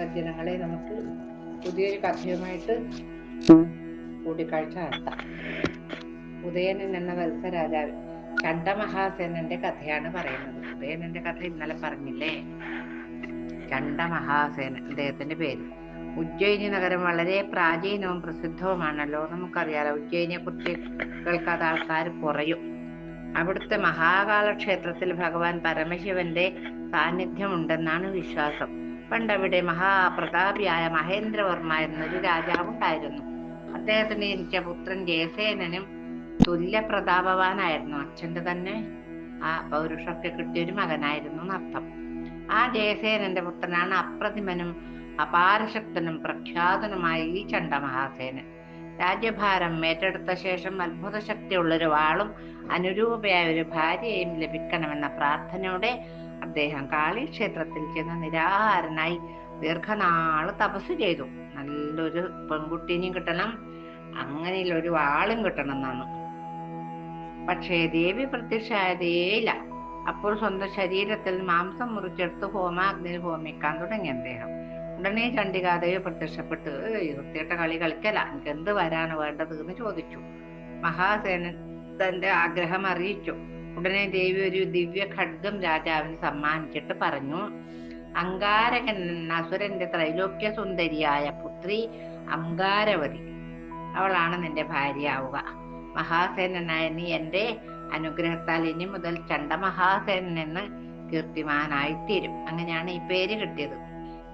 സജ്ജനങ്ങളെ നമുക്ക് പുതിയൊരു കഥയുമായിട്ട് കൂടിക്കാഴ്ച നടത്താം. ഉദയനൻ എന്ന വത്സരാജാവ് ചണ്ഡമഹാസേനന്റെ കഥയാണ് പറയുന്നത്. ഉദയനന്റെ കഥ ഇന്നലെ പറഞ്ഞില്ലേ? ചണ്ഡമഹാസേന അദ്ദേഹത്തിന്റെ പേര്. ഉജ്ജയിനി നഗരം വളരെ പ്രാചീനവും പ്രസിദ്ധവുമാണല്ലോ. നമുക്കറിയാലോ ഉജ്ജയിനിയെ കുറിച്ച് കേൾക്കാത്ത ആൾക്കാർ കുറയും. അവിടുത്തെ മഹാകാല ക്ഷേത്രത്തിൽ ഭഗവാൻ പരമശിവന്റെ സാന്നിധ്യമുണ്ടെന്നാണ് വിശ്വാസം. പണ്ടവിടെ മഹാപ്രതാപിയായ മഹേന്ദ്രവർമ്മ എന്നൊരു രാജാവുണ്ടായിരുന്നു. അദ്ദേഹത്തിന് ജനിച്ച പുത്രൻ ജയസേനനും തുല്യ പ്രതാപവാനായിരുന്നു. അച്ഛന്റെ തന്നെ ആ പൗരുഷൊക്കെ കിട്ടിയൊരു മകനായിരുന്നു എന്നർത്ഥം. ആ ജയസേനന്റെ പുത്രനാണ് അപ്രതിമനും അപാരശക്തനും പ്രഖ്യാതനുമായ ഈ ചണ്ടമഹാസേനൻ രാജ്യഭാരം ഏറ്റെടുത്ത ശേഷം അത്ഭുത ശക്തിയുള്ള ഒരു വാളും അനുരൂപയായ ഒരു ഭാര്യയെയും ലഭിക്കണമെന്ന പ്രാർത്ഥനയോടെ അദ്ദേഹം കാളി ക്ഷേത്രത്തിൽ ചെന്ന് നിരാഹാരനായി ദീർഘനാൾ തപസ് ചെയ്തു. നല്ലൊരു പെൺകുട്ടീനെയും കിട്ടണം അങ്ങനെയുള്ള ഒരു ആളും കിട്ടണം എന്നാണ് പക്ഷേ ദേവി പ്രത്യക്ഷമായതേയില്ല അപ്പോൾ സ്വന്തം ശരീരത്തിൽ മാംസം മുറിച്ചെടുത്ത് ഹോമാഗ്നിയിൽ ഹോമിക്കാൻ തുടങ്ങി അദ്ദേഹം. ഉടനെ ചണ്ഡികാദേവി പ്രത്യക്ഷപ്പെട്ട് ഇരുത്തിയിട്ട കളി കളിക്കല എനിക്ക് എന്ത് വരാണ് വേണ്ടത്? എന്ന് ചോദിച്ചു. മഹാസേനൻ തന്റെ ആഗ്രഹം അറിയിച്ചു. ഉടനെ ദേവി ഒരു ദിവ്യ ഖഡ്ഗം രാജാവിന് സമ്മാനിച്ചിട്ട് പറഞ്ഞു അങ്കാരകൻ എന്ന അസുരന്റെ ത്രൈലോക്യ സുന്ദരിയായ പുത്രി അങ്കാരവതി. അവളാണ് നിന്റെ ഭാര്യയാവുക. മഹാസേനനായ നീ എന്റെ അനുഗ്രഹത്താൽ ഇനി മുതൽ ചണ്ഡമഹാസേനൻ എന്ന് കീർത്തിമാനായിത്തീരും. അങ്ങനെയാണ് ഈ പേര് കിട്ടിയത്.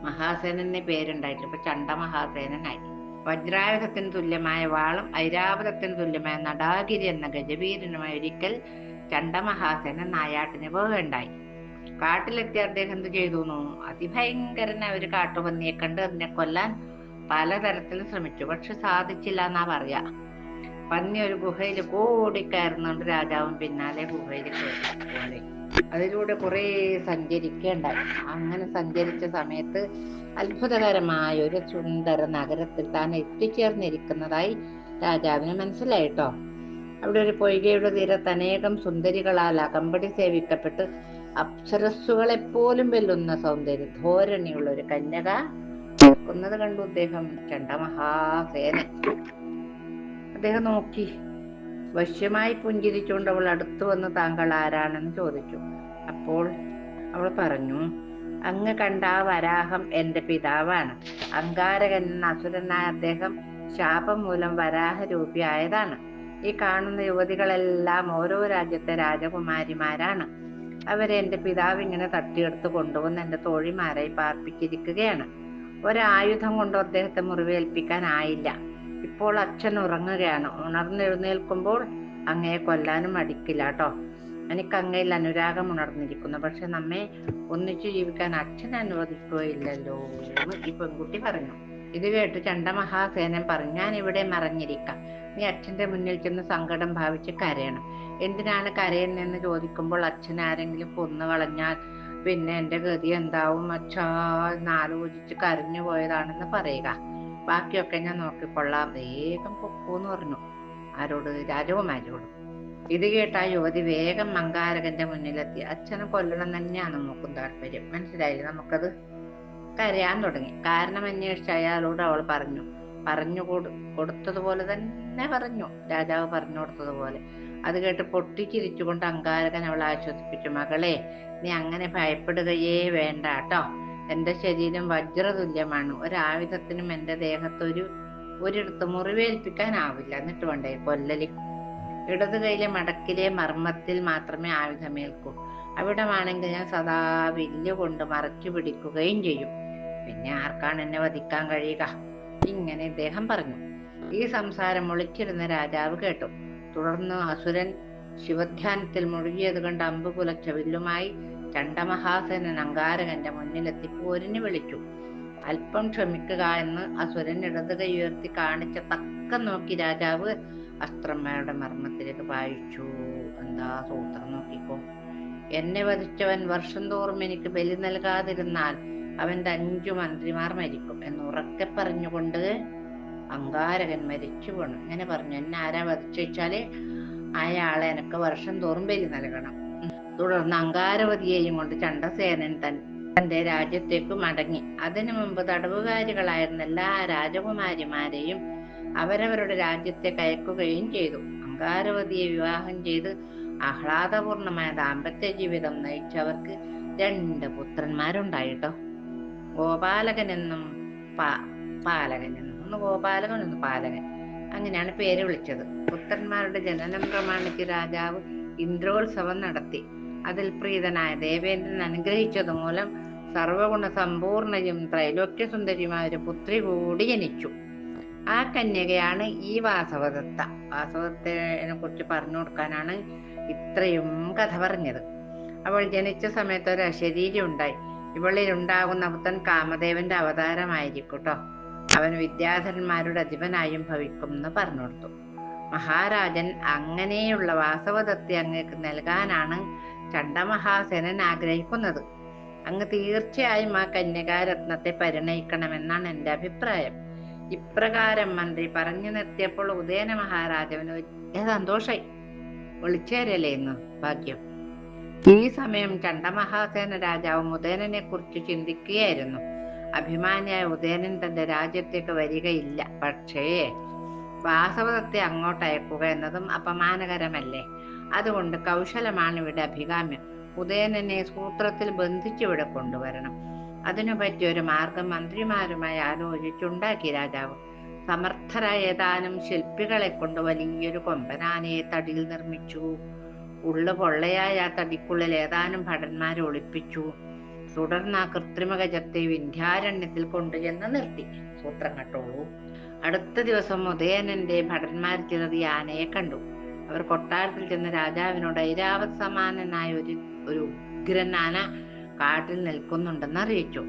മഹാസേനന് പേരുണ്ടായിട്ടില്ല ഇപ്പൊ ചണ്ഡമഹാസേനനായി. വജ്രായുധത്തിന് തുല്യമായ വാളും ഐരാവതത്തിന് തുല്യമായ നടാഗിരി എന്ന ഗജവീരനുമായി ഒരിക്കൽ ചണ്ഡമഹാസേനൻ നായാട്ടിന് പോവുകയുണ്ടായി കാട്ടിലെത്തിയ അദ്ദേഹം എന്ത് ചെയ്തു അതിഭയങ്കരനെ ഒരു കാട്ടുപന്നിയെ കണ്ട് അതിനെ കൊല്ലാൻ പലതരത്തിൽ ശ്രമിച്ചു. പക്ഷെ സാധിച്ചില്ല എന്നാ പറയാ. പന്നി ഒരു ഗുഹയിൽ കൂടിക്കയറുന്നുണ്ട് രാജാവും പിന്നാലെ ഗുഹയിൽ അതിലൂടെ കുറെ സഞ്ചരിക്കേണ്ടായി. അങ്ങനെ സഞ്ചരിച്ച സമയത്ത് അത്ഭുതകരമായ ഒരു സുന്ദര നഗരത്തിൽ താൻ എത്തിച്ചേർന്നിരിക്കുന്നതായി രാജാവിന് മനസ്സിലായിട്ടോ അവിടെ ഒരു പൊയ്കയുടെ തീരത്ത് അനേകം സുന്ദരികളാൽ അകമ്പടി സേവിക്കപ്പെട്ട് അപ്സരസ്സുകളെ പോലും വെല്ലുന്ന സൗന്ദര്യ ധോരണിയുള്ള ഒരു കന്യക. നിൽക്കുന്നത് കണ്ടു അദ്ദേഹം ചണ്ഡമഹാസേന അദ്ദേഹം നോക്കി വശ്യമായി പുഞ്ചിരിച്ചുകൊണ്ട് അവൾ അടുത്തു വന്ന് താങ്കൾ ആരാണെന്ന് ചോദിച്ചു. അപ്പോൾ അവൾ പറഞ്ഞു അങ്ങ് കണ്ട വരാഹം എന്റെ പിതാവാണ്. അങ്കാരകൻ അസുരനായ അദ്ദേഹം ശാപം മൂലം വരാഹ രൂപിയായതാണ് ഈ കാണുന്ന യുവതികളെല്ലാം ഓരോ രാജ്യത്തെ രാജകുമാരിമാരാണ്. അവരെ എന്റെ പിതാവ് ഇങ്ങനെ തട്ടിയെടുത്ത് കൊണ്ടുവന്ന് എന്റെ തോഴിമാരായി പാർപ്പിച്ചിരിക്കുകയാണ്. ഒരായുധം കൊണ്ട് അദ്ദേഹത്തെ മുറിവേൽപ്പിക്കാനായില്ല ഇപ്പോൾ അച്ഛൻ ഉറങ്ങുകയാണ്. ഉണർന്നെഴുന്നേൽക്കുമ്പോൾ അങ്ങയെ കൊല്ലാനും മടിക്കില്ല കേട്ടോ. എനിക്ക് അങ്ങയിൽ അനുരാഗം ഉണർന്നിരിക്കുന്നു. പക്ഷെ നമ്മെ ഒന്നിച്ചു ജീവിക്കാൻ അച്ഛൻ അനുവദിക്കുകയില്ലല്ലോ ഈ പെൺകുട്ടി പറഞ്ഞു. ഇത് കേട്ട് ചണ്ഡമഹാസേനൻ പറഞ്ഞു ഞാൻ ഇവിടെ മറഞ്ഞിരിക്കാം. നീ അച്ഛന്റെ മുന്നിൽ ചെന്ന് സങ്കടം ഭാവിച്ച് കരയണം. എന്തിനാണ് കരയുന്നതെന്ന് ചോദിക്കുമ്പോൾ അച്ഛൻ ആരെങ്കിലും കൊന്നു കളഞ്ഞാൽ പിന്നെ എന്റെ ഗതി എന്താവും? അച്ഛാ എന്നാലോചിച്ച് കരഞ്ഞു പോയതാണെന്ന് പറയുക. ബാക്കിയൊക്കെ ഞാൻ നോക്കിക്കൊള്ളാം. വേഗം പൊക്കൂന്ന് പറഞ്ഞു. ആരോട്? രാജകുമാരിയോട്. ഇത് കേട്ട ആ യുവതി വേഗം മങ്കാരകന്റെ മുന്നിലെത്തി. അച്ഛനെ കൊല്ലണം തന്നെയാണ് നോക്കും താല്പര്യം. മനസ്സിലായില്ലേ? നമുക്കത് കരയാൻ തുടങ്ങി. കാരണം അന്വേഷിച്ച് അയാളോട് അവൾ പറഞ്ഞു. പറഞ്ഞു കൊടു കൊടുത്തതുപോലെ തന്നെ പറഞ്ഞു. രാജാവ് പറഞ്ഞു കൊടുത്തതുപോലെ. അത് കേട്ട് പൊട്ടിച്ചിരിച്ചുകൊണ്ട് അങ്കാരകൻ അവൾ ആശ്വസിപ്പിച്ചു. മകളെ നീ അങ്ങനെ ഭയപ്പെടുകയേ വേണ്ട കേട്ടോ. എന്റെ ശരീരം വജ്രതുല്യമാണ്. ഒരായുധത്തിനും എന്റെ ദേഹത്തൊരു ഒരിടത്ത് മുറിവേൽപ്പിക്കാനാവില്ല. എന്നിട്ട് വേണ്ടേ? കൊല്ലലി. ഇടത് കൈയിലെ മടക്കിലെ മർമ്മത്തിൽ മാത്രമേ ആയുധമേൽക്കൂ. അവിടമാണെങ്കിൽ ഞാൻ സദാ വില്ല് കൊണ്ട് മറച്ചു പിടിക്കുകയും ചെയ്യും. പിന്നെ ആർക്കാണ് എന്നെ വധിക്കാൻ കഴിയുക? ഇങ്ങനെ ഇദ്ദേഹം പറഞ്ഞു. ഈ സംസാരം ഒളിച്ചിരുന്ന രാജാവ് കേട്ടു. തുടർന്ന് അസുരൻ ശിവധ്യാനത്തിൽ മുഴുകിയത് കണ്ട് അമ്പ് കുലച്ച വില്ലുമായി ചണ്ഡമഹാസനൻ അങ്കാരകന്റെ മുന്നിലെത്തി പോരിന് വിളിച്ചു. അല്പം ക്ഷമിക്കുക എന്ന് അസുരൻ ഇടത് കൈ ഉയർത്തി കാണിച്ച തക്കം നോക്കി രാജാവ് അസ്ത്രമ്മയുടെ മർമ്മത്തിലേക്ക് വായിച്ചു എന്താ സൂത്രം നോക്കിക്കോ. എന്നെ വധിച്ചവൻ വർഷം തോറും എനിക്ക് ബലി നൽകാതിരുന്നാൽ അവന്റെ അഞ്ചു മന്ത്രിമാർ മരിക്കും എന്ന് ഉറക്കെ പറഞ്ഞുകൊണ്ട് അങ്കാരകൻ മരിച്ചു പോണം. ഇങ്ങനെ പറഞ്ഞു എന്നെ ആരാ വധിച്ചാൽ അയാളെ എനക്ക് വർഷം തോറും ബലി നൽകണം. തുടർന്ന് അങ്കാരവതിയെയും കൊണ്ട് ചണ്ടസേനൻ തൻ തന്റെ രാജ്യത്തേക്ക് മടങ്ങി. അതിനു മുമ്പ് തടവുകാരികളായിരുന്ന എല്ലാ രാജകുമാരിമാരെയും അവരവരുടെ രാജ്യത്തെ അയക്കുകയും ചെയ്തു. അങ്കാരവതിയെ വിവാഹം ചെയ്ത് ആഹ്ലാദപൂർണമായ ദാമ്പത്യ ജീവിതം നയിച്ചവർക്ക് രണ്ട് പുത്രന്മാരുണ്ടായിട്ടോ ഗോപാലകൻ എന്നും പാ- പാലകൻ എന്നും ഒന്ന് ഗോപാലകൻ ഒന്ന് പാലകൻ. അങ്ങനെയാണ് പേര് വിളിച്ചത്. പുത്രന്മാരുടെ ജനനം പ്രമാണിച്ച് രാജാവ് ഇന്ദ്രോത്സവം നടത്തി. അതിൽ പ്രീതനായ ദേവേന്ദ്രൻ അനുഗ്രഹിച്ചത് മൂലം സർവഗുണ സമ്പൂർണയും ത്രൈലോക്യസുന്ദരിയുമായ ഒരു പുത്രി കൂടി ജനിച്ചു. ആ കന്യകയാണ് ഈ വാസവദത്ത. വാസവദത്തിനെ കുറിച്ച് പറഞ്ഞു കൊടുക്കാനാണ് ഇത്രയും കഥ പറഞ്ഞത്. അവൾ ജനിച്ച സമയത്ത് ഒരു അശരീരി ഉണ്ടായി. ഇവളിൽ ഉണ്ടാകുന്ന പുത്തൻ കാമദേവന്റെ അവതാരമായിരിക്കും കേട്ടോ അവൻ വിദ്യാധരന്മാരുടെ അധിപനായും ഭവിക്കും എന്ന് പറഞ്ഞു കൊടുത്തു മഹാരാജൻ അങ്ങനെയുള്ള വാസവദത്തെ അങ്ങേക്ക് നൽകാനാണ് ചണ്ഡമഹാസേനൻ ആഗ്രഹിക്കുന്നത്. അങ്ങ് തീർച്ചയായും ആ കന്യകാരത്നത്തെ പരിണയിക്കണമെന്നാണ് എന്റെ അഭിപ്രായം. ഇപ്രകാരം മന്ത്രി പറഞ്ഞു നിർത്തിയപ്പോൾ ഉദയന മഹാരാജാവിന് വലിയ സന്തോഷായി. ഒളിച്ചേരല്ലേ ഇന്ന് ഭാഗ്യം. ഈ സമയം ചണ്ഡമഹാസേന രാജാവ് ഉദയനെ കുറിച്ച് ചിന്തിക്കുകയായിരുന്നു. അഭിമാനിയായ ഉദയനൻ തന്റെ രാജ്യത്തേക്ക് വരികയില്ല. പക്ഷേ വാസവദത്തെ അങ്ങോട്ട് അയക്കുക എന്നതും അപമാനകരമല്ലേ? അതുകൊണ്ട് കൗശലമാണ് ഇവിടെ അഭികാമ്യം. ഉദയനനെ സൂത്രത്തിൽ ബന്ധിച്ചിവിടെ കൊണ്ടുവരണം. അതിനു പറ്റിയ ഒരു മാർഗം മന്ത്രിമാരുമായി ആലോചിച്ചുണ്ടാക്കി രാജാവ്. സമർത്ഥരായ ഏതാനും ശില്പികളെ കൊണ്ട് വലിയൊരു കൊമ്പനാനയെ തടിയിൽ നിർമ്മിച്ചു. ഉള്ളു പൊള്ളയായ ആ തടിക്കുള്ളിൽ ഏതാനും ഭടന്മാരെ ഒളിപ്പിച്ചു. തുടർന്ന് ആ കൃത്രിമ ഗജത്തെ വിന്ധ്യാരണ്യത്തിൽ കൊണ്ടുചെന്ന് നിർത്തി. സൂത്രം കട്ടോളൂ അടുത്ത ദിവസം ഉദയനന്റെ ഭടന്മാർ ചിലത് ആനയെ കണ്ടു. അവർ കൊട്ടാരത്തിൽ ചെന്ന രാജാവിനോട് ഐരാവത് സമാനനായ ഒരു ഒരു ഉഗ്രൻ ആന കാട്ടിൽ നിൽക്കുന്നുണ്ടെന്ന് അറിയിച്ചു.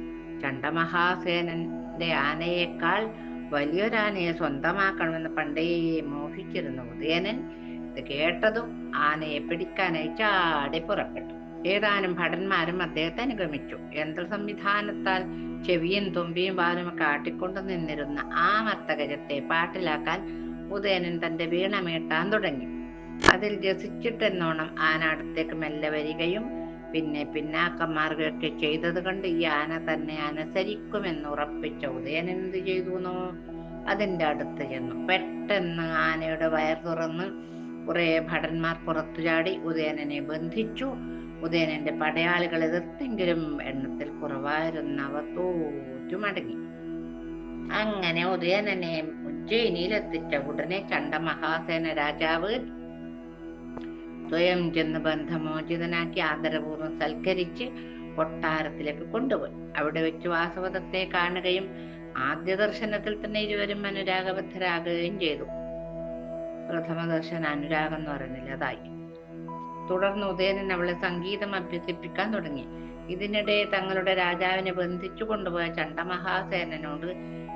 ചണ്ഡമഹാസേനന്റെ ആനയേക്കാൾ വലിയൊരാനയെ സ്വന്തമാക്കണമെന്ന് പണ്ടേ മോഹിച്ചിരുന്നു ഉദയനൻ ഇത് കേട്ടതും ആനയെ പിടിക്കാനായി ചാടി പുറപ്പെട്ടു. ഏതാനും ഭടന്മാരും അദ്ദേഹത്തെ അനുഗമിച്ചു. യന്ത്ര സംവിധാനത്താൽ ചെവിയും തുമ്പിയും വാലും കാട്ടിക്കൊണ്ടു നിന്നിരുന്ന ആ മത്തഗജത്തെ പാട്ടിലാക്കാൻ ഉദയനൻ തന്റെ വീണ മീട്ടാൻ തുടങ്ങി. അതിൽ രസിച്ചിട്ടെന്നോണം ആന അടുത്തേക്ക് മെല്ലെ വരികയും പിന്നെ പിന്നാക്കം മാറുകയൊക്കെ ചെയ്തത് കൊണ്ട് ഈ ആന തന്നെ അനുസരിക്കുമെന്ന് ഉറപ്പിച്ച ഉദയൻ എന്ത് ചെയ്തുനോ അതിന്റെ അടുത്ത് ചെന്നു. പെട്ടെന്ന് ആനയുടെ വയർ തുറന്ന് കുറെ ഭടന്മാർ പുറത്തു ചാടി ഉദയനനെ ബന്ധിച്ചു. ഉദയനന്റെ പടയാളികൾ എതിർത്തെങ്കിലും എണ്ണത്തിൽ കുറവായിരുന്നവ തോറ്റു മടങ്ങി. അങ്ങനെ ഉദയനനെ ഉജ്ജയിനിയിലെത്തിച്ച ഉടനെ കണ്ട മഹാസേന രാജാവ് സ്വയം ചെന്ന് ബന്ധമോചിതനാക്കി ആദരപൂർവം സൽക്കരിച്ച് കൊട്ടാരത്തിലേക്ക് കൊണ്ടുപോയി. അവിടെ വെച്ച് വാസവദത്തെ കാണുകയും ആദ്യ ദർശനത്തിൽ തന്നെ ഇരുവരും അനുരാഗബദ്ധരാകുകയും ചെയ്തു. പ്രഥമ ദർശന അനുരാഗം എന്ന് പറയുന്നില്ല അതായി. തുടർന്ന് ഉദയനൻ അവളെ സംഗീതം അഭ്യസിപ്പിക്കാൻ തുടങ്ങി. ഇതിനിടെ തങ്ങളുടെ രാജാവിനെ ബന്ധിച്ചു കൊണ്ടുപോയ ചണ്ഡമഹാസേനനോട്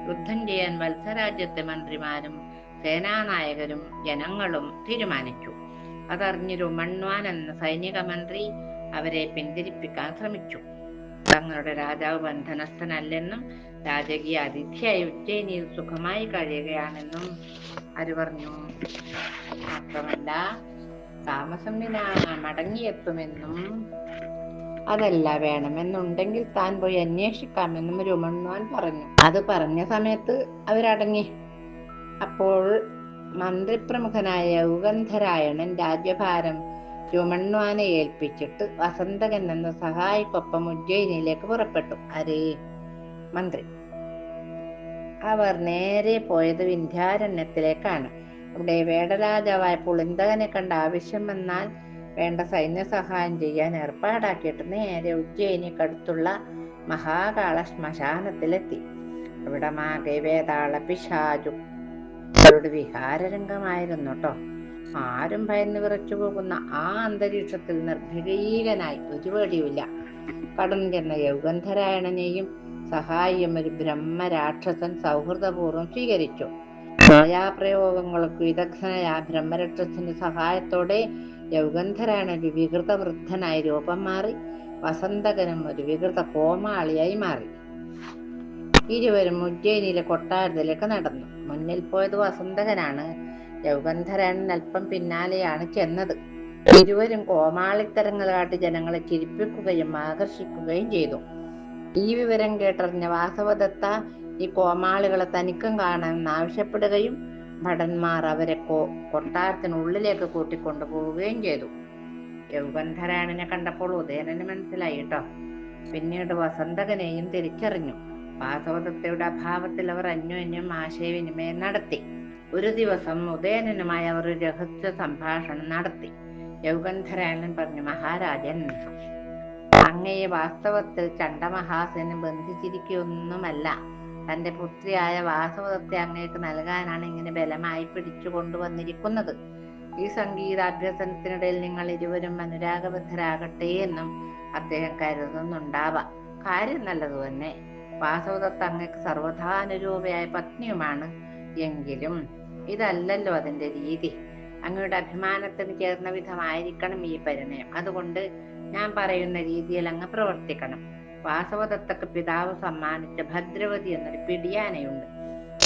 യുദ്ധം ചെയ്യാൻ വത്സരാജ്യത്തെ മന്ത്രിമാരും സേനാനായകരും ജനങ്ങളും തീരുമാനിച്ചു. അതറിഞ്ഞ് രുമണ്വാൻ എന്ന സൈനിക മന്ത്രി അവരെ പിന്തിരിപ്പിക്കാൻ ശ്രമിച്ചു. തങ്ങളുടെ രാജാവ് ബന്ധനസ്ഥനല്ലെന്നും രാജകീയ അതിഥിയായി ഉജ്ജയിനിയിൽ സുഖമായി കഴിയുകയാണെന്നും ആര് പറഞ്ഞു. മാത്രമല്ല താമസം വിനാ മടങ്ങിയെത്തുമെന്നും അതല്ല വേണമെന്നുണ്ടെങ്കിൽ താൻ പോയി അന്വേഷിക്കാമെന്നും രുമണ്വാൻ പറഞ്ഞു. അത് പറഞ്ഞ സമയത്ത് അവരടങ്ങി. അപ്പോൾ മന്ത്രിപ്രമുഖനായ ഉഗന്ധരായണൻ രാജ്യഭാരം രുമണ്വാനെ ഏൽപ്പിച്ചിട്ട് വസന്തകൻ എന്ന സഹായിക്കൊപ്പം ഉജ്ജയിനിയിലേക്ക് പുറപ്പെട്ടു. അരേ മന്ത്രി. അവർ നേരെ പോയത് വിന്ധ്യാരണ്യത്തിലേക്കാണ്. അവിടെ വേടരാജാവായ പുളിന്തകനെ കണ്ട ആവശ്യം വന്നാൽ വേണ്ട സൈന്യ സഹായം ചെയ്യാൻ ഏർപ്പാടാക്കിയിട്ട് നേരെ ഉജ്ജയിനിക്കടുത്തുള്ള മഹാകാള ശ്മശാനത്തിലെത്തി. അവിടെ മാകെ വേതാള പിശാചു അവരുടെ വിഹാരരംഗമായിരുന്നു കേട്ടോ ആരും ഭയന്ന് വിറച്ചു പോകുന്ന ആ അന്തരീക്ഷത്തിൽ നിർഭീകനായി ഒരു പേടിയുമില്ല. കടന്നു ചെന്ന യൗഗന്ധരായണനെയും സഹായിയും ഒരു ബ്രഹ്മരാക്ഷസൻ സൗഹൃദപൂർവം സ്വീകരിച്ചു. മായാപ്രയോഗങ്ങൾക്ക് വിദഗ്ധനായ ആ ബ്രഹ്മരാക്ഷസന്റെ സഹായത്തോടെ യൗഗന്ധരാണ് ഒരു വികൃത വൃദ്ധനായി രൂപം മാറി വസന്തകനും ഒരു വികൃത കോമാളിയായി മാറി. ഇരുവരും ഉജ്ജയിനിയിലെ കൊട്ടാരത്തിലേക്ക് നടന്നു. മുന്നിൽ പോയത് വസന്തകനാണ്. യൗഗന്ധരൻ അല്പം പിന്നാലെയാണ് ചെന്നത്. ഇരുവരും കോമാളിത്തരങ്ങൾ കാട്ടി ജനങ്ങളെ ചിരിപ്പിക്കുകയും ആകർഷിക്കുകയും ചെയ്തു. ഈ വിവരം കേട്ടറിഞ്ഞ വാസവദത്ത ഈ കോമാളികളെ തനിക്കും കാണാമെന്ന് ആവശ്യപ്പെടുകയും ഭടന്മാർ അവരെ കോ കൊട്ടാരത്തിനുള്ളിലേക്ക് കൂട്ടിക്കൊണ്ടുപോവുകയും ചെയ്തു. യൗഗന്ധരായണനെ കണ്ടപ്പോൾ ഉദയനന് മനസ്സിലായി കേട്ടോ. പിന്നീട് വസന്തകനെയും തിരിച്ചറിഞ്ഞു. വാസവദത്തയുടെ അഭാവത്തിൽ അവർ അന്യോന്യം ആശയവിനിമയം നടത്തി. ഒരു ദിവസം ഉദയനനുമായി അവർ രഹസ്യ സംഭാഷണം നടത്തി. യൗഗന്ധരായണൻ പറഞ്ഞു മഹാരാജൻ അങ്ങയെ വാസ്തവത്തിൽ ചണ്ഡമഹാസനെ ബന്ധിച്ചിരിക്കുകയൊന്നുമല്ല. തന്റെ പുത്രിയായ വാസവദത്തെ അങ്ങേക്ക് നൽകാനാണ് ഇങ്ങനെ ബലമായി പിടിച്ചു കൊണ്ടുവന്നിരിക്കുന്നത്. ഈ സംഗീതാഭ്യസനത്തിനിടയിൽ നിങ്ങൾ ഇരുവരും അനുരാഗബദ്ധരാകട്ടെ എന്നും അദ്ദേഹം കരുതുന്നുണ്ടാവാം. കാര്യം നല്ലത് തന്നെ. വാസവദത്ത് അങ്ങക്ക് സർവധാനുരൂപയായ പത്നിയുമാണ് എങ്കിലും ഇതല്ലല്ലോ അതിന്റെ രീതി. അങ്ങയുടെ അഭിമാനത്തിന് ചേർന്ന വിധമായിരിക്കണം ഈ പരിണയം. അതുകൊണ്ട് ഞാൻ പറയുന്ന രീതിയിൽ അങ്ങ് പ്രവർത്തിക്കണം. വാസവദത്തക്ക് പിതാവ് സമ്മാനിച്ച ഭദ്രവതി എന്നൊരു പിടിയാനയുണ്ട്.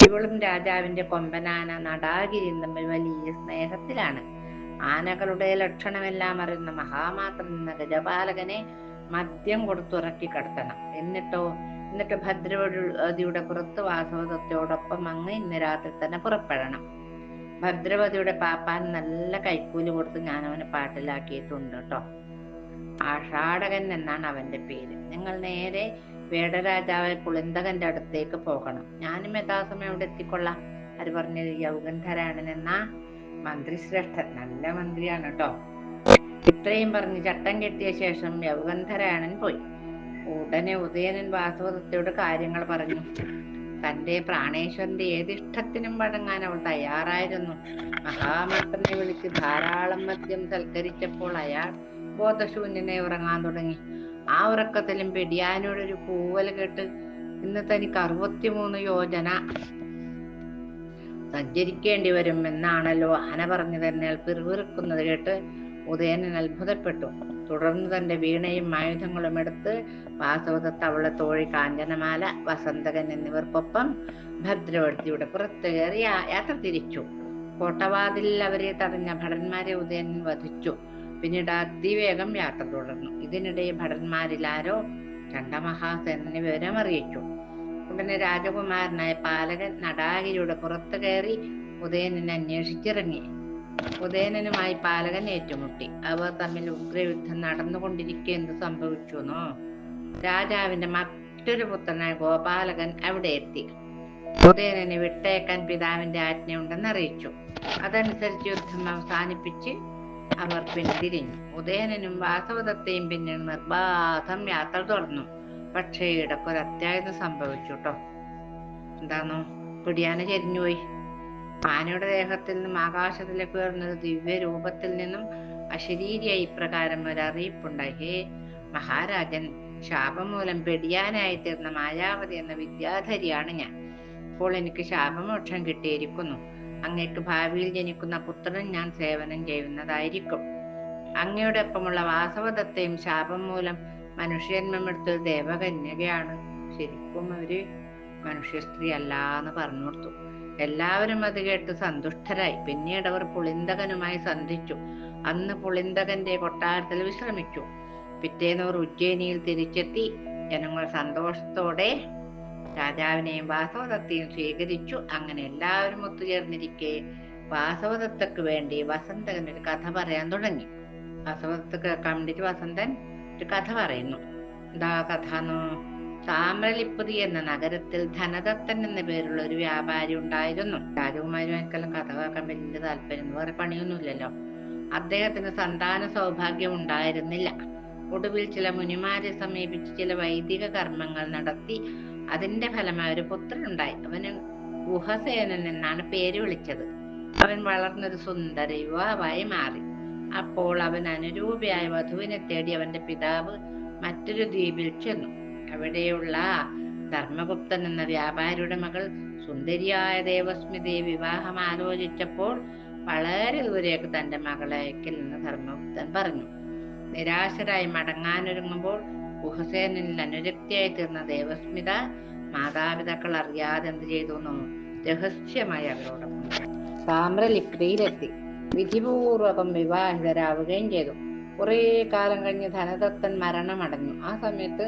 ഇവളും രാജാവിന്റെ കൊമ്പനാന നടാകിരിയും തമ്മിൽ വലിയ സ്നേഹത്തിലാണ്. ആനകളുടെ ലക്ഷണമെല്ലാം അറിയുന്ന മഹാമാത്രം എന്ന ഗജപാലകനെ മദ്യം കൊടുത്തുറക്കി കടത്തണം. എന്നിട്ടോ എന്നിട്ട് ഭദ്രവതിയുടെ പുറത്ത് വാസവദത്തോടൊപ്പം അങ്ങ് ഇന്ന് രാത്രി തന്നെ പുറപ്പെടണം. ഭദ്രവതിയുടെ പാപ്പാൻ നല്ല കൈക്കൂലി കൊടുത്ത് ഞാൻ അവനെ പാട്ടിലാക്കിയിട്ടുണ്ട് കേട്ടോ. ആഷാടകൻ എന്നാണ് അവന്റെ പേര്. നിങ്ങൾ നേരെ വേടരാജാവ് കുളിന്തകന്റെ അടുത്തേക്ക് പോകണം. ഞാനും യഥാസമയം അവിടെ എത്തിക്കൊള്ളാം അത് പറഞ്ഞത് യൗഗന്ധരാണൻ എന്ന മന്ത്രിശ്രേഷ്ഠൻ. നല്ല മന്ത്രിയാണ് കേട്ടോ ഇത്രയും പറഞ്ഞ് ചട്ടം കെട്ടിയ ശേഷം യൗഗന്ധരാണൻ പോയി. ഉടനെ ഉദയനൻ വാസവദത്തയോട് കാര്യങ്ങൾ പറഞ്ഞു. തന്റെ പ്രാണേശ്വരന്റെ ഏതിഷ്ടത്തിനും വഴങ്ങാൻ അവൾ തയ്യാറായിരുന്നു. മഹാമട്ടനെ വിളിച്ച് ധാരാളം മദ്യം സൽക്കരിച്ചപ്പോൾ അയാൾ ബോധശൂന്യനെ ഉറങ്ങാൻ തുടങ്ങി. ആ ഉറക്കത്തിലും പെടിയാനോടൊരു പൂവൽ കേട്ട് ഇന്ന് തനിക്ക് അറുപത്തിമൂന്ന് യോജന സഞ്ചരിക്കേണ്ടി വരും എന്നാണല്ലോ ആന പറഞ്ഞു തന്നെ പിറുവിറുക്കുന്നത് കേട്ട് ഉദയനൻ അത്ഭുതപ്പെട്ടു. തുടർന്ന് തന്റെ വീണയും ആയുധങ്ങളും എടുത്ത് വാസവദത്ത് അവളെ തോഴി കാഞ്ചനമാല വസന്തകൻ എന്നിവർക്കൊപ്പം ഭദ്രവർത്തിയുടെ പുറത്ത് കയറി യാത്ര തിരിച്ചു. കോട്ടവാതിലിൽ അവരെ തടഞ്ഞ ഭടന്മാരെ ഉദയനൻ വധിച്ചു. പിന്നീട് അതിവേഗം യാത്ര തുടർന്നു. ഇതിനിടെ ഭടന്മാരിൽ ആരോ വിവരം അറിയിച്ചു. ഉടനെ രാജകുമാരനായ പാലകൻ നടാഗിരിയുടെ പുറത്തു കയറി ഉദയനെ അന്വേഷിച്ചിറങ്ങി. ഉദയനനുമായി പാലകൻ ഏറ്റുമുട്ടി. അവർ തമ്മിൽ ഉഗ്രയുദ്ധം നടന്നുകൊണ്ടിരിക്കെ എന്ത് സംഭവിച്ചു എന്നോ രാജാവിന്റെ മറ്റൊരു പുത്രനായ ഗോപാലകൻ അവിടെ എത്തി. ഉദയനനെ വിട്ടേക്കാൻ പിതാവിന്റെ ആജ്ഞയുണ്ടെന്ന് അറിയിച്ചു. അതനുസരിച്ച് യുദ്ധം അവസാനിപ്പിച്ച് അവർ പിന്തിരിഞ്ഞു. ഉദയനും വാസവദത്തെയും പിന്നിൽ നിർബാധം യാത്ര തുടർന്നു. പക്ഷേ ഇടക്കൊരു അത്യാഹിതം സംഭവിച്ചു കേട്ടോ എന്താണോ പിടിയാന ചരിഞ്ഞുപോയി. ആനയുടെ ദേഹത്തിൽ നിന്നും ആകാശത്തിലേക്ക് ഉയർന്ന ഒരു ദിവ്യ രൂപത്തിൽ നിന്നും അശരീരിയായി ഇപ്രകാരം ഒരു അറിയിപ്പുണ്ടായി ഹേ മഹാരാജൻ ശാപം മൂലം പെടിയാനായി തീർന്ന മായാവതി എന്ന വിദ്യാധരിയാണ് ഞാൻ. ഇപ്പോൾ എനിക്ക് ശാപമോക്ഷം കിട്ടിയിരിക്കുന്നു. അങ്ങേക്ക് ഭാവിയിൽ ജനിക്കുന്ന പുത്രൻ ഞാൻ സേവനം ചെയ്യുന്നതായിരിക്കും. അങ്ങയുടെ ഒപ്പമുള്ള വാസവദത്തെയും ശാപം മൂലം മനുഷ്യന്മെടുത്തൊരു ദേവകന്യകയാണ്. ശരിക്കും അവർ മനുഷ്യ സ്ത്രീ അല്ല എന്ന് പറഞ്ഞു കൊടുത്തു. എല്ലാവരും അത് കേട്ട് സന്തുഷ്ടരായി. പിന്നീട് അവർ പുളിന്തകനുമായി സന്ധിച്ചു. അന്ന് പുളിന്തകന്റെ കൊട്ടാരത്തിൽ വിശ്രമിച്ചു. പിറ്റേന്ന് അവർ ഉജ്ജയിനിയിൽ തിരിച്ചെത്തി. ജനങ്ങൾ സന്തോഷത്തോടെ രാജാവിനെയും വാസവദത്തെയും സ്വീകരിച്ചു. അങ്ങനെ എല്ലാവരും ഒത്തുചേർന്നിരിക്കെ വാസവദത്തക്ക് വേണ്ടി വസന്തകൻ ഒരു കഥ പറയാൻ തുടങ്ങി. വാസവദത്തക്ക് കേൾക്കാൻ വേണ്ടിട്ട് വസന്തൻ ഒരു കഥ പറയുന്നു. എന്താ കഥ താമ്രലിപ്പതി എന്ന നഗരത്തിൽ ധനദത്തൻ എന്ന പേരുള്ള ഒരു വ്യാപാരി ഉണ്ടായിരുന്നു. രാജകുമാരിമാർക്കെല്ലാം കഥ കേൾക്കാൻ വലിയ താല്പര്യം വേറെ പണിയൊന്നുമില്ലല്ലോ. അദ്ദേഹത്തിന് സന്താന സൗഭാഗ്യം ഉണ്ടായിരുന്നില്ല. ഒടുവിൽ ചില മുനിമാരെ സമീപിച്ച് ചില വൈദിക കർമ്മങ്ങൾ നടത്തി അതിന്റെ ഫലമായി ഒരു പുത്രനുണ്ടായി. അവന് ഗുഹസേനൻ എന്നാണ് പേര് വിളിച്ചത്. അവൻ വളർന്നൊരു സുന്ദര യുവാവായി മാറി. അപ്പോൾ അവൻ അനുരൂപിയായ വധുവിനെ തേടി അവന്റെ പിതാവ് മറ്റൊരു ദ്വീപിൽ ചെന്നു. അവിടെയുള്ള ധർമ്മഗുപ്തൻ എന്ന വ്യാപാരിയുടെ മകൾ സുന്ദരിയായ ദേവസ്മിതയെ വിവാഹം ആലോചിച്ചപ്പോൾ വളരെ ദൂരേക്ക് തന്റെ മകളെ അയക്കില്ലെന്ന് ധർമ്മഗുപ്തൻ പറഞ്ഞു. നിരാശരായി മടങ്ങാനൊരുങ്ങുമ്പോൾ ഗുഹസേനിൽ അനുരക്തിയായി തീർന്ന ദേവസ്മിത മാതാപിതാക്കൾ അറിയാതെ എന്ത് ചെയ്തു രഹസ്യമായി അവരോടൊപ്പം താമ്രലിപ്തിയിലെത്തി. വിധിപൂർവകം വിവാഹിതരാവുകയും ചെയ്തു. കുറേ കാലം കഴിഞ്ഞ് ധനദത്തൻ മരണമടഞ്ഞു. ആ സമയത്ത്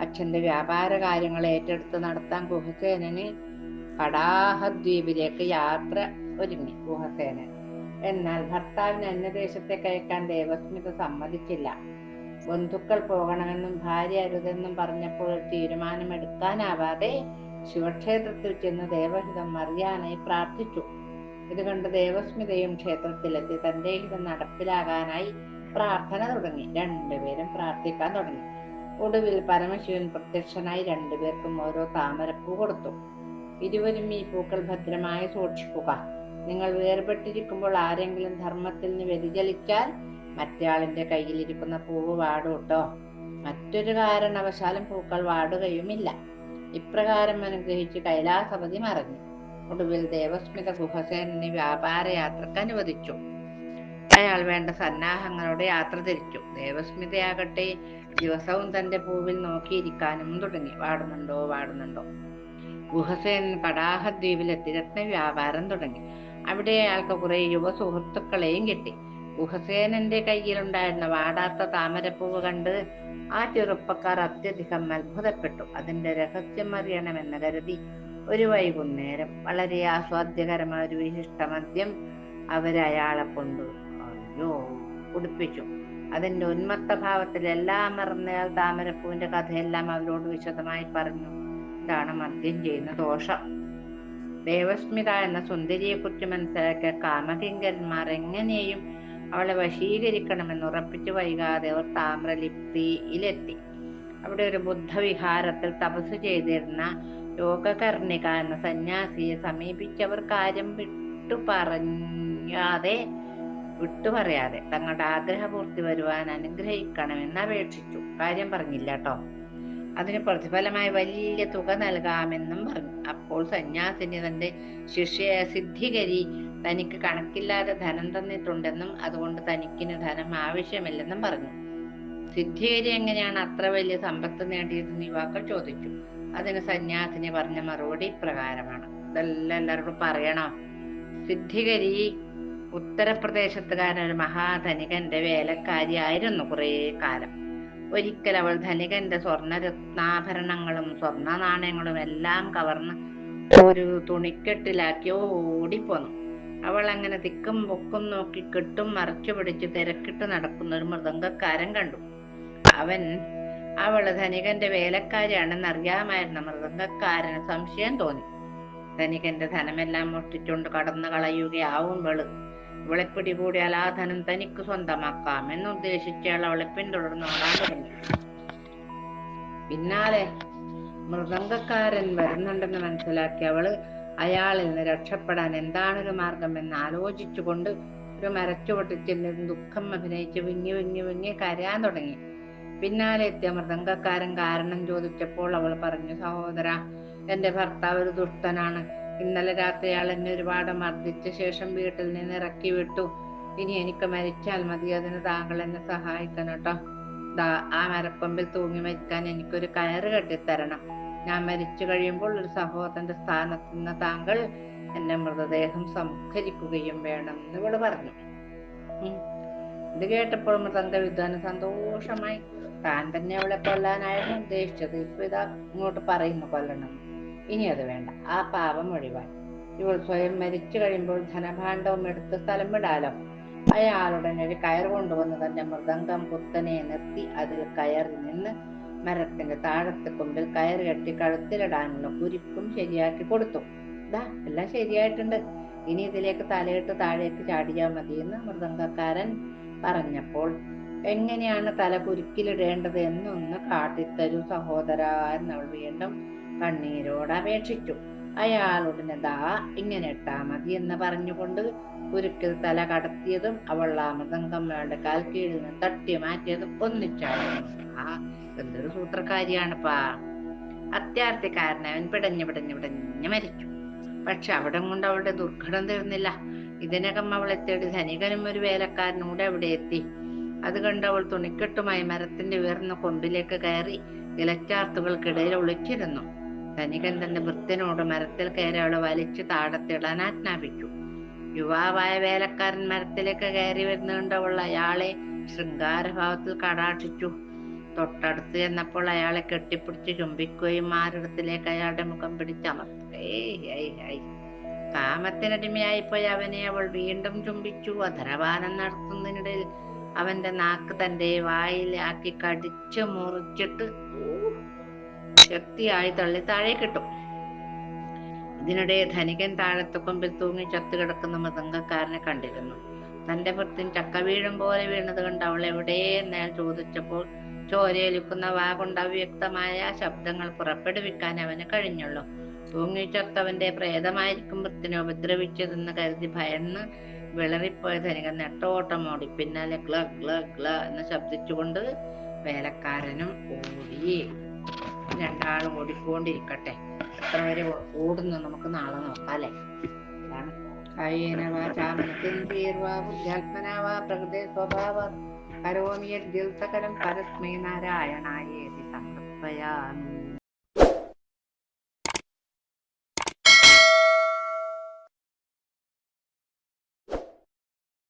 അച്ഛന്റെ വ്യാപാര കാര്യങ്ങൾ ഏറ്റെടുത്ത് നടത്താൻ ഗുഹസേനന് കടാഹദ്വീപിലേക്ക് യാത്ര ഒരുങ്ങി ഗുഹസേനൻ. എന്നാൽ ഭർത്താവിന് അന്യദേശത്തേക്ക് അയക്കാൻ ദേവസ്മിത സമ്മതിച്ചില്ല. ബന്ധുക്കൾ പോകണമെന്നും ഭാര്യ അരുതെന്നും പറഞ്ഞപ്പോൾ തീരുമാനമെടുക്കാനാവാതെ ശിവക്ഷേത്രത്തിൽ ചെന്ന് ദേവഹിതം അറിയാനായി പ്രാർത്ഥിച്ചു. ഇത് കണ്ട് ദേവസ്മിതയും ക്ഷേത്രത്തിലെത്തി തന്റെ ഹിതം നടപ്പിലാകാനായി പ്രാർത്ഥന തുടങ്ങി. രണ്ടുപേരും പ്രാർത്ഥിക്കാൻ തുടങ്ങി. ഒടുവിൽ പരമശിവൻ പ്രത്യക്ഷനായി രണ്ടുപേർക്കും ഓരോ താമരപ്പൂ കൊടുത്തു. ഇരുവരും ഈ പൂക്കൾ ഭദ്രമായി സൂക്ഷിക്കുക. നിങ്ങൾ വേർപെട്ടിരിക്കുമ്പോൾ ആരെങ്കിലും ധർമ്മത്തിൽ നിന്ന് വ്യതിചലിച്ചാൽ മറ്റയാളിന്റെ കയ്യിലിരിക്കുന്ന പൂവ് വാടും കേട്ടോ മറ്റൊരു കാരണവശാലും പൂക്കൾ വാടുകയുമില്ല. ഇപ്രകാരം അനുഗ്രഹിച്ച് കൈലാസപതി മറഞ്ഞു. ഒടുവിൽ ദേവസ്മിത ഗുഹസേനനെ വ്യാപാര യാത്രയ്ക്ക് അനുവദിച്ചു. അയാൾ വേണ്ട സന്നാഹങ്ങളോടെ യാത്ര തിരിച്ചു. ദേവസ്മിതയാകട്ടെ ദിവസവും തന്റെ പൂവിൽ നോക്കിയിരിക്കാനും തുടങ്ങി. വാടുന്നുണ്ടോ വാടുന്നുണ്ടോ? ഗുഹസേനൻ പടാഹദ്വീപിലെത്തി രത്ന വ്യാപാരം തുടങ്ങി. അവിടെ അയാൾക്ക് കുറെ യുവ സുഹൃത്തുക്കളെയും കിട്ടി. ഗുഹസേനന്റെ കയ്യിലുണ്ടായിരുന്ന വാടാത്ത താമരപ്പൂവ് കണ്ട് ആ ചെറുപ്പക്കാർ അത്യധികം അത്ഭുതപ്പെട്ടു. അതിന്റെ രഹസ്യം അറിയണമെന്ന് കരുതി ഒരു വൈകുന്നേരം വളരെ ആസ്വാദ്യകരമായ ഒരു വിശിഷ്ട മദ്യം അവരയാളെ കൊണ്ട് അയ്യോ കുടിപ്പിച്ചു. അതിന്റെ ഉന്മത്ത ഭാവത്തിൽ എല്ലാം മറന്നയാൾ താമരപ്പൂവിന്റെ കഥയെല്ലാം അവരോട് വിശദമായി പറഞ്ഞു. ഇതാണ് മദ്യം ചെയ്യുന്ന ദോഷം. ദേവസ്മിത എന്ന സുന്ദരിയെ കുറിച്ച് മനസ്സിലാക്കിയ കാമകിങ്കരന്മാർ എങ്ങനെയും അവളെ വശീകരിക്കണമെന്ന് ഉറപ്പിച്ചു വൈകാതെ അവർ താമ്രലിപ്തിയിലെത്തി അവിടെ ഒരു ബുദ്ധവിഹാരത്തിൽ തപസ് ചെയ്തിരുന്ന യോഗകർണിക എന്ന സന്യാസിയെ സമീപിച്ചവർ കാര്യം വിട്ടു പറയാതെ വിട്ടു പറയാതെ തങ്ങളുടെ ആഗ്രഹപൂർത്തി വരുവാൻ അനുഗ്രഹിക്കണമെന്ന് അപേക്ഷിച്ചു. കാര്യം പറഞ്ഞില്ല കേട്ടോ. അതിന് പ്രതിഫലമായി വലിയ തുക നൽകാമെന്നും പറഞ്ഞു. അപ്പോൾ സന്യാസിനി തന്റെ ശിഷ്യയെ സിദ്ധികരി തനിക്ക് കണക്കില്ലാതെ ധനം തന്നിട്ടുണ്ടെന്നും അതുകൊണ്ട് തനിക്കിന് ധനം ആവശ്യമില്ലെന്നും പറഞ്ഞു. സിദ്ധേരി എങ്ങനെയാണ് അത്ര വലിയ സമ്പത്ത് നേടിയതെന്ന് യുവാക്കൾ ചോദിച്ചു. അതിന് സന്യാസിനി പറഞ്ഞ മറുപടി ഇപ്രകാരമാണ്. ഇതെല്ലാം എല്ലാവരോടും പറയണോ? സിദ്ധികരി ഉത്തർപ്രദേശത്തുകാരൻ ഒരു മഹാധനികന്റെ വേലക്കാരിയായിരുന്നു കുറേ കാലം. ഒരിക്കൽ അവൾ ധനികന്റെ സ്വർണ രത്നാഭരണങ്ങളും സ്വർണ നാണയങ്ങളും എല്ലാം കവർന്ന് ഒരു തുണിക്കെട്ടിലാക്കി ഓടിപ്പോന്നു. അവൾ അങ്ങനെ തിക്കും പൊക്കും നോക്കി കെട്ടും മറച്ചു പിടിച്ച് തിരക്കിട്ട് നടക്കുന്ന ഒരു മൃദംഗക്കാരൻ കണ്ടു. അവൻ അവൾ ധനികന്റെ വേലക്കാരിയാണെന്ന് അറിയാമായിരുന്ന മൃദംഗക്കാരന് സംശയം തോന്നി. ധനികന്റെ ധനമെല്ലാം മോഷ്ടിച്ചുകൊണ്ട് കടന്നു കളയുകയാവും വെളു ഇവളെ പിടികൂടിയാൽ ആ ധനം തനിക്ക് സ്വന്തമാക്കാം എന്നുദ്ദേശിച്ചയാൾ അവളെ പിന്തുടർന്ന് ഓടാൻ തുടങ്ങി. പിന്നാലെ മൃദംഗക്കാരൻ വരുന്നുണ്ടെന്ന് മനസ്സിലാക്കി അവൾ അയാളിൽ നിന്ന് രക്ഷപ്പെടാൻ എന്താണൊരു മാർഗം എന്ന് ആലോചിച്ചുകൊണ്ട് ഒരു മരച്ചുവട്ടിൽ ദുഃഖം അഭിനയിച്ച് വിങ്ങി വിങ്ങി വിങ്ങി കരയാൻ തുടങ്ങി. പിന്നാലെ എത്തിയ മൃദംഗക്കാരൻ കാരണം ചോദിച്ചപ്പോൾ അവൾ പറഞ്ഞു സഹോദര എന്റെ ഭർത്താവ് ഒരു ദുഷ്ടനാണ്. ഇന്നലെ രാത്രി അയാൾ എന്നെ ഒരുപാട് മർദ്ദിച്ച ശേഷം വീട്ടിൽ നിന്ന് ഇറക്കി വിട്ടു. ഇനി എനിക്ക് മരിച്ചാൽ മതി അതിന് താങ്കൾ എന്നെ സഹായിക്കണം കേട്ടോ ആ മരക്കൊമ്പിൽ തൂങ്ങി മരിക്കാൻ എനിക്കൊരു കയറ് കെട്ടിത്തരണം. ഞാൻ മരിച്ചു കഴിയുമ്പോൾ ഒരു സഹോദരന്റെ സ്ഥാനത്ത് നിന്ന് താങ്കൾ എന്റെ മൃതദേഹം സംസ്കരിക്കുകയും വേണം എന്ന് ഇവൾ പറഞ്ഞു. ഇത് കേട്ടപ്പോൾ മൃതന്റെ വിദ്വാന് സന്തോഷമായി. താൻ തന്നെ അവളെ കൊല്ലാനായിരുന്നു ഉദ്ദേശിച്ചത്. ഇപ്പൊ ഇതാ ഇങ്ങോട്ട് പറയുന്നു കൊല്ലണം. ഇനി അത് വേണ്ട. ആ പാപം ഒഴിവായി. ഇവൾ സ്വയം മരിച്ചു കഴിയുമ്പോൾ ധനഭാണ്ഡവും എടുത്ത് സ്ഥലം വിടാലോ? അയാളുടനെ ഒരു കയർ കൊണ്ടുവന്ന് തന്റെ മൃദംഗം കുത്തനെ നിർത്തി അതിൽ കയറി നിന്ന് മരത്തിന്റെ താഴത്തെ കൊമ്പിൽ കയറ് കെട്ടി കഴുത്തിലിടാനുള്ള കുരിപ്പും ശരിയാക്കി കൊടുത്തു. ദാ എല്ലാം ശരിയായിട്ടുണ്ട്. ഇനി ഇതിലേക്ക് തലയിട്ട് താഴേക്ക് ചാടിയാൽ മതിയെന്ന് മൃദംഗക്കാരൻ പറഞ്ഞപ്പോൾ എങ്ങനെയാണ് തല കുരുക്കിലിടേണ്ടത് എന്നൊന്ന് കാട്ടിത്തരൂ സഹോദര എന്നവൾ വീണ്ടും കണ്ണീരോട് അപേക്ഷിച്ചു. അയാളുടനെ ദാ ഇങ്ങനെ ഇട്ടാ മതി എന്ന് പറഞ്ഞുകൊണ്ട് കുരുക്കിൽ തല കടത്തിയതും അവൾ ആ മൃദംഗമ്മയുടെ കാൽ കീഴിൽ നിന്ന് തട്ടി മാറ്റിയതും ഒന്നിച്ചായിരുന്നു ആ എന്തൊരു സൂത്രക്കാരിയാണിപ്പാ. അത്യാർത്ഥിക്കാരനവൻ പിടഞ്ഞു പിടഞ്ഞു പിടഞ്ഞു മരിച്ചു. പക്ഷെ അവിടെ കൊണ്ട് അവളുടെ ദുർഘടം തീർന്നില്ല. ഇതിനകം അവളെ തേടി ധനികനും ഒരു വേലക്കാരനൂടെ അവിടെ എത്തി. അത് കണ്ട് അവൾ തുണിക്കെട്ടുമായി മരത്തിന്റെ ഉയർന്ന കൊമ്പിലേക്ക് കയറി ഇലച്ചാർത്തുകൾക്കിടയിൽ ഒളിച്ചിരുന്നു. ധനികൻ തന്റെ വൃത്തിനോട് മരത്തിൽ കയറി അവളെ വലിച്ചു താടത്തിടാൻ ആജ്ഞാപിച്ചു. യുവാവായ വേലക്കാരൻ മരത്തിലേക്ക് കയറി വരുന്നുകൊണ്ട് അവൾ അയാളെ ശൃംഗാരഭാവത്തിൽ കടാക്ഷിച്ചു. തൊട്ടടുത്ത് ചെന്നപ്പോൾ അയാളെ കെട്ടിപ്പിടിച്ച് ചുംബിക്കുകയും മാറിടത്തിലേക്ക് അയാളുടെ മുഖം പിടിച്ചമർത്തുകയും കാമത്തിനടിമയായിപ്പോയി അവനെ അവൾ വീണ്ടും ചുംബിച്ചു. അധരപാനം നടത്തുന്നതിനിടയിൽ അവന്റെ നാക്ക് തന്റെ വായിലാക്കി കടിച്ചു മുറിച്ചിട്ട് ശക്തിയായി തള്ളി താഴെ ഇതിനിടെ ധനികൻ താഴത്തെ കൊമ്പിൽ തൂങ്ങി ചത്തുകിടക്കുന്ന മൃദംഗക്കാരനെ കണ്ടിരുന്നു. തന്റെ ഭൃത്തിൻ ചക്ക വീഴും പോലെ വീണത് കണ്ട് അവൾ എവിടെയെന്ന് അയാൾ ചോദിച്ചപ്പോൾ ചോരയിലിക്കുന്ന വാ കൊണ്ട് അവ്യക്തമായ ശബ്ദങ്ങൾ പുറപ്പെടുവിക്കാൻ അവന് കഴിഞ്ഞുള്ളൂ. തൂങ്ങിച്ചത്തവന്റെ പ്രേതമായിരിക്കും ഭൃത്യനെ ഉപദ്രവിച്ചതെന്ന് കരുതി ഭയന്ന് വിളറിപ്പോയ ധനികൻ നെട്ടോട്ടം ഓടി. പിന്നാലെ ഗ്ല ഗ്ല ഗ്ല എന്ന് ശബ്ദിച്ചുകൊണ്ട് വേലക്കാരനും ഓടി. രണ്ടാളും ഓടിക്കൊണ്ടിരിക്കട്ടെ. എത്ര വരെ ഓടുന്നു നമുക്ക് നാളെ നോക്കാം അല്ലെ? കായേന പരസ്മൈ നാരായണായേതി